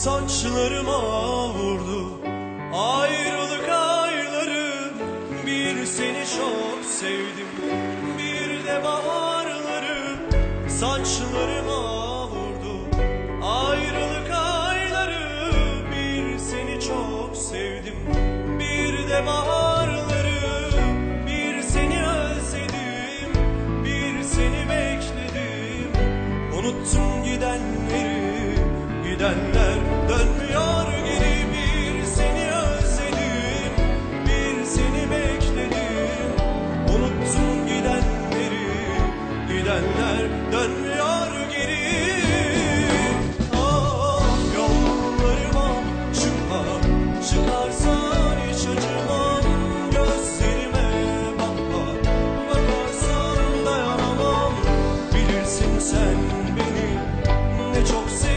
Saçlarıma vurdu. Ayrılık ayları Bir seni çok sevdim. Bir de baharları Saçlarıma vurdu. Ayrılık ayları Bir seni çok sevdim. Bir de baharları Bir seni özledim. Bir seni bekledim. Unuttum gidenleri Gidenler. dönmüyor görenler dönmüyor geri. Ah yollarıma çıkarsan hiç acımam. Gözlerime bakma bakarsan dayanamam. Bilirsin sen beni ne çok seviyorum